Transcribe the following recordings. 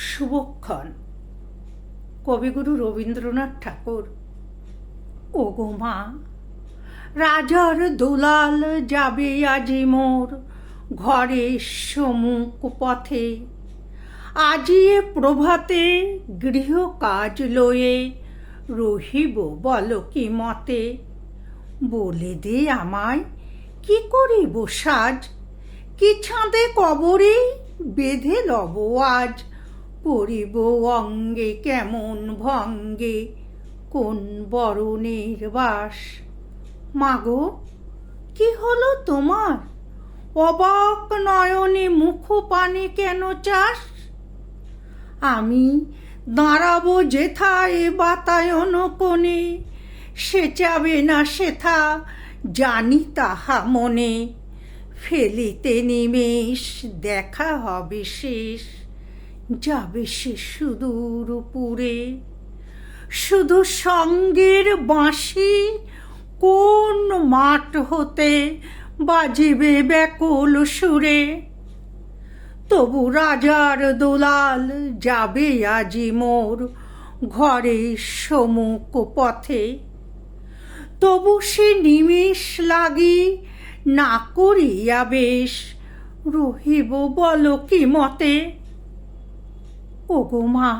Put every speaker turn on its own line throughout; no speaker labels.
শুভক্ষণ। কবিগুরু রবীন্দ্রনাথ ঠাকুর। ও মা, রাজার দোলাল যাবে আজি মোর ঘরে সমুখ পথে। আজিয়ে প্রভাতে গৃহ কাজ লয়ে রহিব বল কি মতে? বলে দে আমায়, কি করিব সাজ? কি ছাঁদে কবরে বেঁধে লব আজ? পরিব অঙ্গে কেমন ভঙ্গে? কোন বরণের বাস? মাগো, কি হলো তোমার? অবাক নয়নে মুখ পানে কেন চাস? আমি দাঁড়াবো যেথায় বাতায়ন কোণে, সে যাবে না সেথা জানি তাহা মনে। ফেলিতে নিমেষ দেখা হবে শেষ। যাবে সে সুদূর পুরে শুধু সঙ্গের বাঁশি কোন মাঠ হতে বাজিবে ব্যাকুল সুরে। তবু রাজার দোলাল যাবে আজি মোর ঘরে সমুখ পথে। তবু সে নিমেষ লাগি না করিয়া বেশ, রহিব বল কি মতে? ওগো মা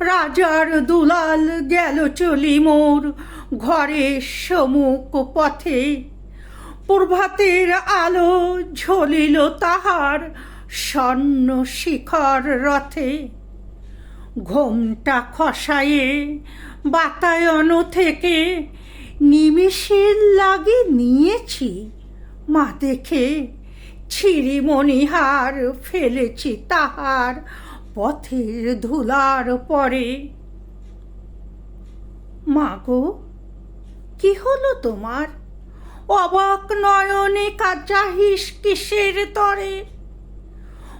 রাজার দুলাল গেল চলি মোর ঘরে সমুখ পথে। প্রভাতের আলো ঝলিল তাহার স্বর্ণ শিখর রথে। ঘোমটা খসায়ে বাতায়ন থেকে নিমিষের লাগে নিয়েছি। মা দেখে ছিরিমণিহার ফেলেছি তাহার পথের ধুলার পরে। মাগো, কি হলো তোমার? অবাক নয়নে কাচাহিস কিসের তরে?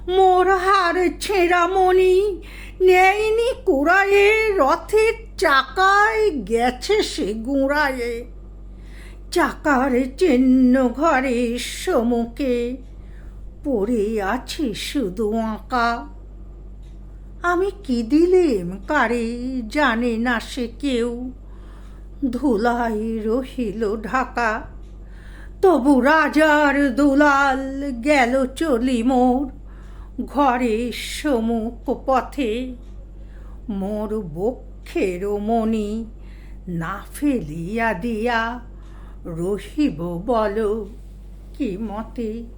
মোর হার ছেঁড়া মণি নেয়নি কুড়ায়ে রথের চাকায় গেছে সে গুঁড়ায়ে চাকার চিহ্ন ঘরে সমুখে পড়ে আছে শুধু আঁকা। আমি কি দিলেম? কারে জানে না সে কেউ। ধুলাই রহিল ঢাকা। তবু রাজার দুলাল গেল চলি মোর ঘরে সমুখ পথে। মোর বক্ষের মণি না ফেলিয়া দিয়া রহিব বল কি মতে?